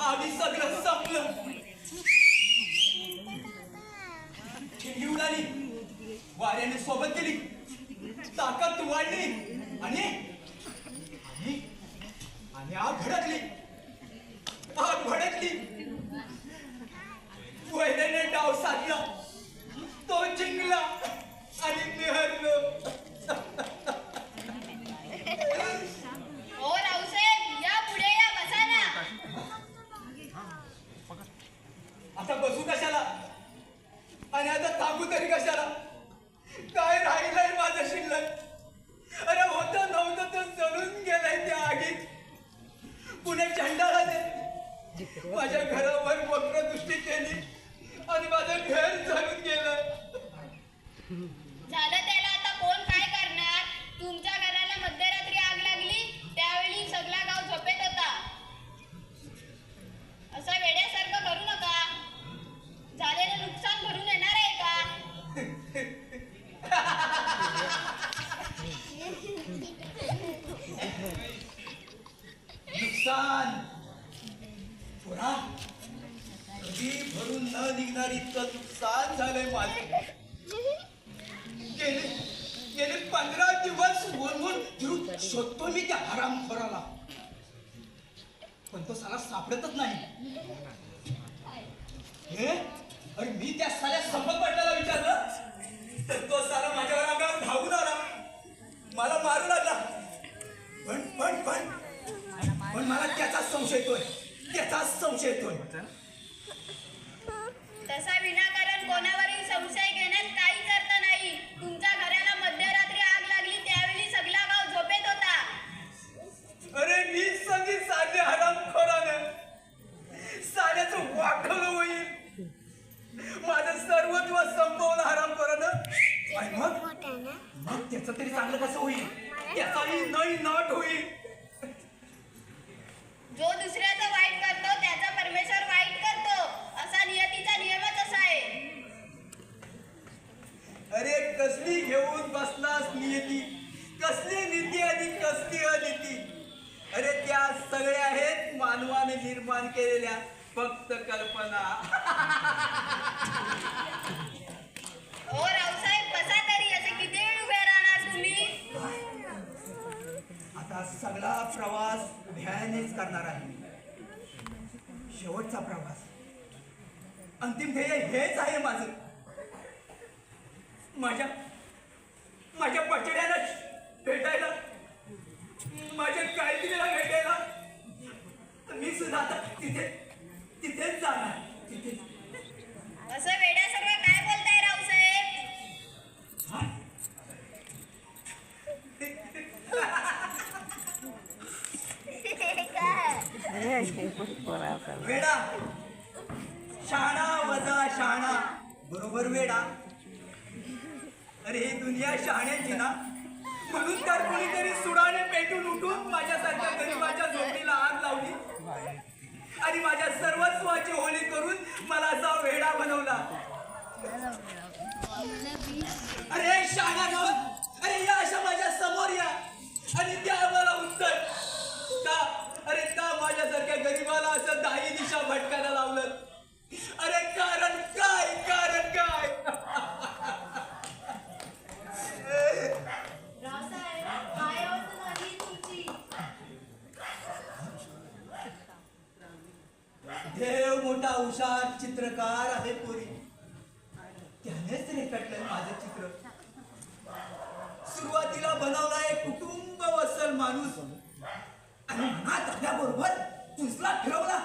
आम्ही सगळं संपलं. उडाली वाऱ्याने सोबत गेली ताकद वाढली. आणि आणि आणि आता थांबू तरी कशाला? काय राहिलंय माझं शिल्लक? अरे होतं नव्हतं तर जळून गेलंय त्या आगीत. पुणे चंडाळाने माझ्या घरावर वक्रदृष्टी केली आणि माझं घर जळून गेलं. शोधतो मी त्या हरामखोराला पण तो साला सापडतच नाही. हे? अरे मी त्या साल्या संपत पाटलाला विचारलं आणि मग? मग त्याचं तरी चांगलं कसं होईल? त्याचाही नाही नाट होईल. जो दुसऱ्याचं वाईट करतो त्याचा परमेश्वर वाईट करतो. असा नियतीचा नियमच असा आहे. अरे कसली घेऊन बसलास नियती? कसली नीती आणि कसली अनिती? अरे त्या सगळ्या आहेत मानवाने निर्माण केलेल्या फक्त कल्पना ओ रावसाहेब बसा तरी असे किती वेळ उभे राहणार तुम्ही आता सगळा प्रवास ध्यानेच करणार आहे शेवटचा प्रवास. अंतिम ध्येय हेच आहे माझं. माझ्या माझ्या पचड्याला वेडा. शहाणा वजा शहाणा बरोबर वेडा. अरे ही दुनिया शहाण्याची ना. म्हणून तर कोणीतरी सुडाने पेटून उठून माझ्यासारख्या गरीबाच्या झोपडीला आग लावली. आणि माझ्या सर्वस्वाची होळी करून मला असा वेडा बनवला. अरे शहाणा गावात अरे या अशा माझ्यासमोर या आणि द्या मला उत्तर का अरे का माझ्यासारख्या गरीबाला असं दाही दिशा भटकायला लावलं अरे कारण काय कारण काय रावसाहेब काय अवस्था झाली तुमची देव मोठा हुशार चित्रकार आहे पोरी त्यानेच रेखाटलं माझं चित्र. सुरुवातीला बनवला एक कुटुंब वसल माणूस. आणि मनात आल्याबरोबर तुझला फिरवला.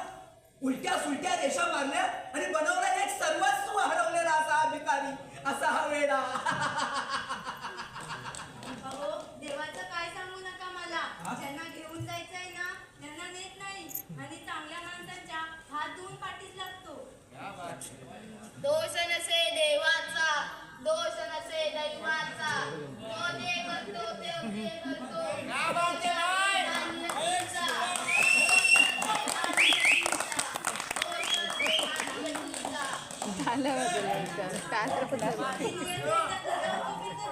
उलट्या सुलट्या रेषा मारल्या आणि बनवला एक सर्वस्व हरवलेला असा भिकारी. असा हा वेडा अहो देवाचं काय सांगू नका हा? मला ज्यांना घेऊन जायचंय ना त्यांना नेत नाही आणि चांगल्या माणसांच्या हात धुवून पाठीस लागतो दोष नसे देवाचा दोष नसे दैवाचा तो जे करतो ते ते करतो झालं तास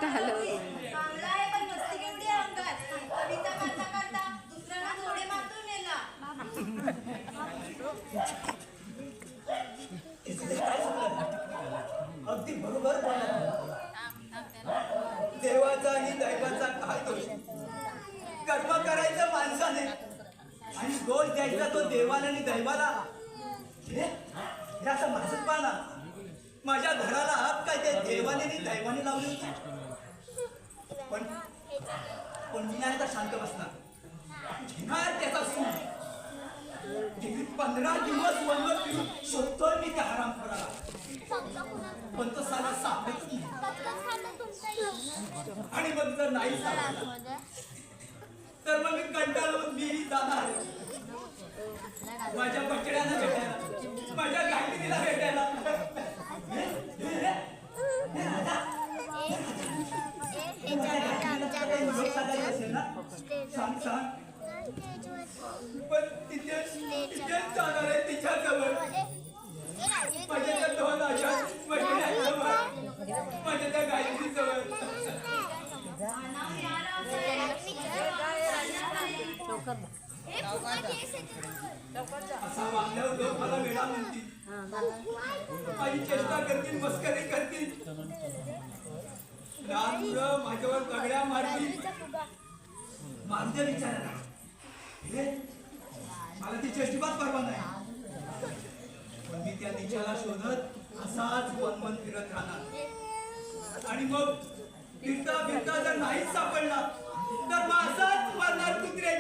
चांगला आहे पण मस्ती केवढी आहे अंगात कविता करता तिसरे काय सांगणार? अगदी बरोबर बोलला. देवाचा आणि दैवाचा काय दोष कर्म करायचं माणसाने आणि दोष द्यायचा तो देवाला आणि दैवाला. हे हे असं माझं पाना माझ्या घराला हात काय त्या देवाने आणि दैवाने लावले होते? पण पण मी नाही तर शांत बसणार. घेणार त्याचा सूट गेली पंधरा दिवस वनवर फिरून शोधतोय मी त्या हराम पण तो साला सापडत नाही. आणि मग जर नाही सापडला तर मग मी कंटाळून मी जाणार माझ्या बकड्यांना भेटायला. माझ्या गाठीला भेटायला. सांग सांग पण तिथे जाणार आहे माझ्या त्या दोन अशा माझ्या त्या गायत्रीजवळ असा वागल्यावर लोक मला वेळा म्हणतील. माझी चेष्टा करतील मस्करी करतील. रात पुरं माझ्यावर दगड्या मारतील. मला तिची अजिबात परवा नाही. पण मी त्या निच्याला शोधत असाच वन वन फिरत राहणार. आणि मग फिरता फिरता जर नाहीच सापडला तर मग असाच मरणार कुत्र्याच्या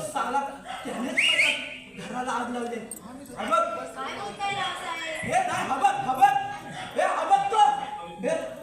तो साला त्यानेच घराला आग लावली. हबत. हे नाही हबत हबत. हे हबत तो.